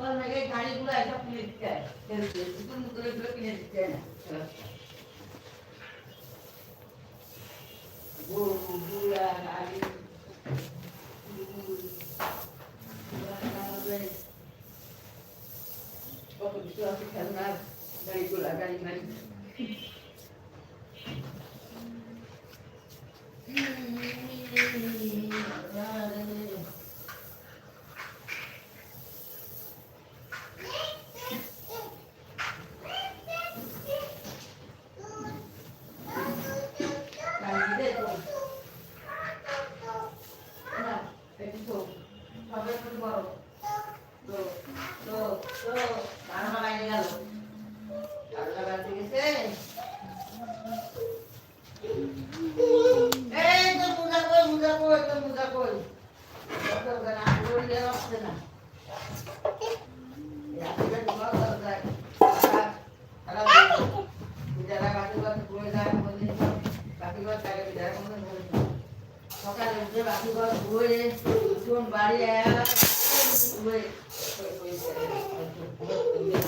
তোমার মেয়েকে গাড়িগুলো একটা কিনে দিতে হয় নতুন নতুন এগুলো কিনে দিতে হয় না গরু বুড়া গাড়ি গাড়ি গাড়ি সকালে উঠে বাকি ঘর ধুয়ে বাড়ি আয়া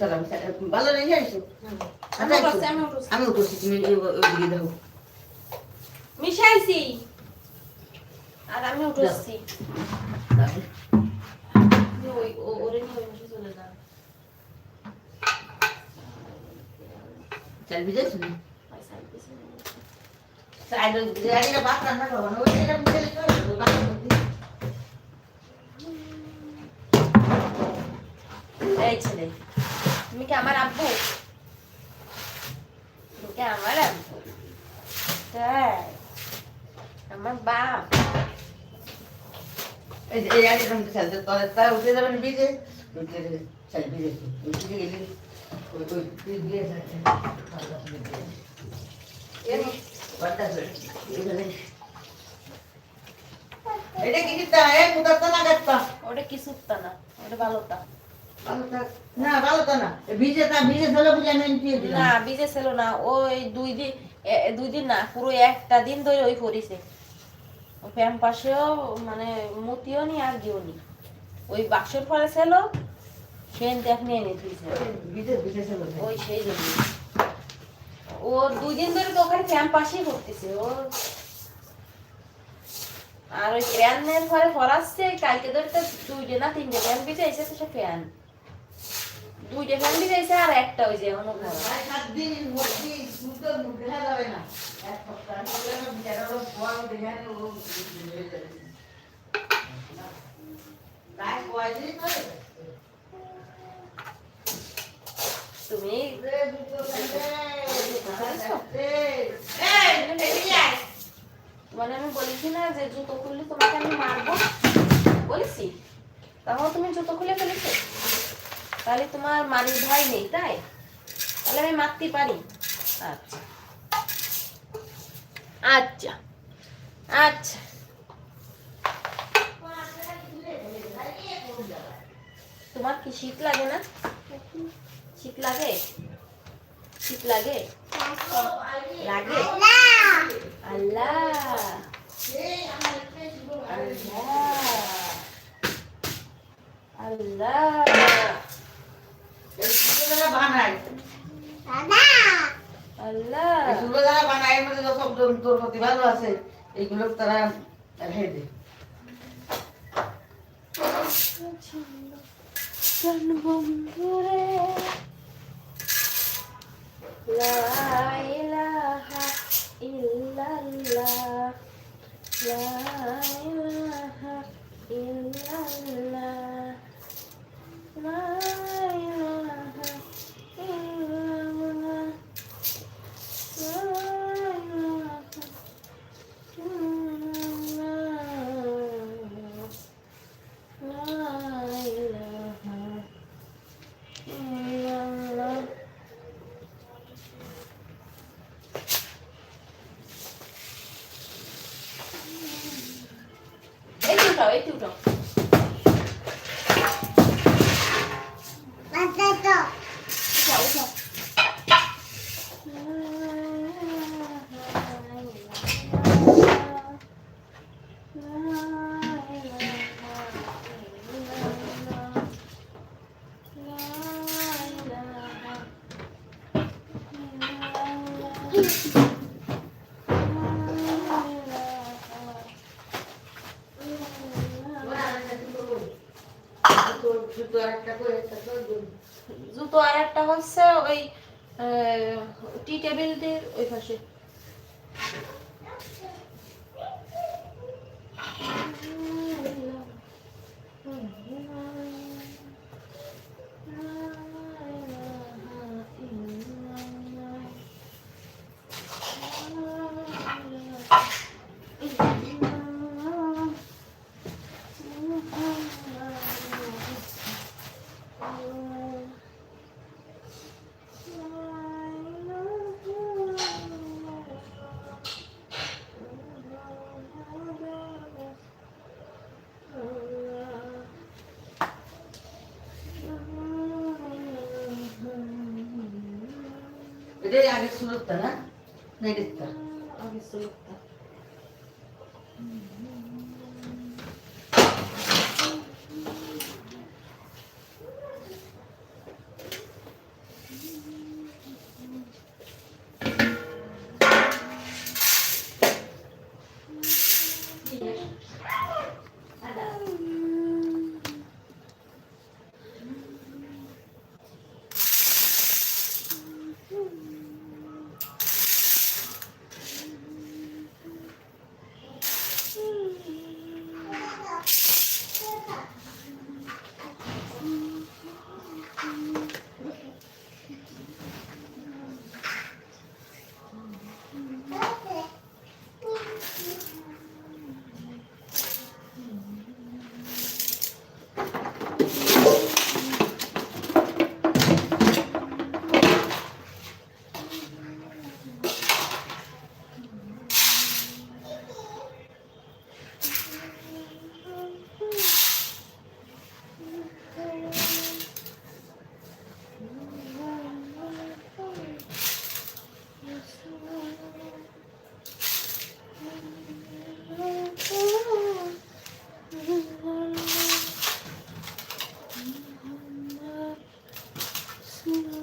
সালাম ভালো রেখে আসো আমি করছি তুমি ওইদিকে দেখো। মিশাইছি। আর আমি উঠছি ওরে নিয়ে চলে যাও চালবি যাইছ না সাইডে গাড়িটা বাস রান্না করব না ওইটা মিশাইলে চলে এই ছেলে। তুমি কি আমার আব্বু? তুমি কি আমার আব্বু? তাই আমার বাপ। এই এই গাড়িটা মুখে চালতে তলে তার উঠে যাবেন বিজে উঠে চাল বিজেছ উঠে গেলে ওই ওই বিয়ে যাচ্ছে এটা কি কিতা এ মুদাত না ওটা কি সুপ্তা না? ওটা ভালোটা ভালো থাক না ভালো তো না। ভিজে তা ভিজে চলে বুঝে আমি না দিলাম। বিজে ছিল না ওই দুই দিন দুই দিন না পুরো একটা দিন ধরে ওই করিছে প্যাম পাশেও মানে মতিও নি আর গিয়েও নি। ওই বাক্সর ফলে ছিল সেন দেখ নিয়ে এনে ওই সেই জন্য ও দুই দিন ধরে তো ওখানে ফ্যান পাশেই করতেছে ও। আর ওই ফ্যানের ঘরে ফরাচ্ছে কালকে ধরে তো দুইটে না তিনটে ফ্যান বিছাইছে তো সে ফ্যান দুইটা আর একটা ওই যে এখনও ঘর। সাত দিন মধ্যে সুন্দর মুখ দেখা যাবে না। এক সপ্তাহ হলে বিচারা লোক বড় দেখা নেই ও যাবে তাই কয়দিন করে তুমি মানে আমি বলেছি না যে জুতো খুললে তোমাকে আমি মারবো। বলেছি? তখন তুমি জুতো খুলে ফেলেছো? তাহলে তোমার মারির ভয় নেই, তাই? তাহলে আমি মারতে পারি। আচ্ছা। আচ্ছা। আচ্ছা। তোমার কি শীত লাগে না? শীত লাগে? শীত লাগে? লাগে? আল্লাহ। আল্লাহ। আল্লাহ। বানাই। আল্লাহ। এগুলো যারা বানায় এর মধ্যে সব তোর প্রতি ভালো আছে। এইগুলো তারা দেখাই দে বন্ধুরে লা ইলাহা ইল্লাল্লাহ লা ইলাহা ইল্লাল্লাহ rồi. Ấy tiêu rồi Thank you. জুতো- আর একটা হচ্ছে ওই টি টেবিলটির ওই পাশে। ಇದೇ ಆಗಿ ಸುಲುಕ್ತಾನ? ನಡೀತಾ. ಆಗಿ ಸುಲುಕ್ತಾ. Smile.